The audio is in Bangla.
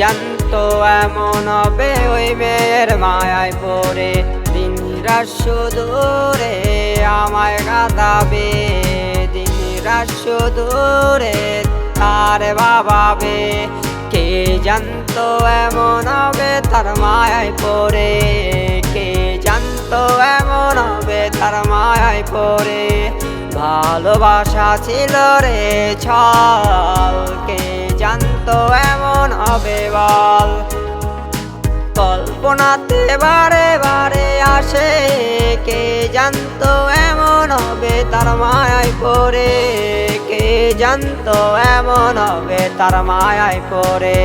জানতো এমন হবে ওই মেয়ের মায়ায় পড়ে। দিন সুদূরে আমায় কাঁদাবে। দিন সুদূরে তার বাবাবে কে জানতো এমন হবে তার মায়ায় পড়ে। কে জানতো এমন হবে তার মায়ায় পড়ে। ভালোবাসা ছিল রে ছল। কে জানতো হবে বল। কল্পনাতে বারে বারে আসে, কে জানতো এমন হবে তার মায়ায় পরে কে জানতো এমন হবে তার মায়ায় পড়ে।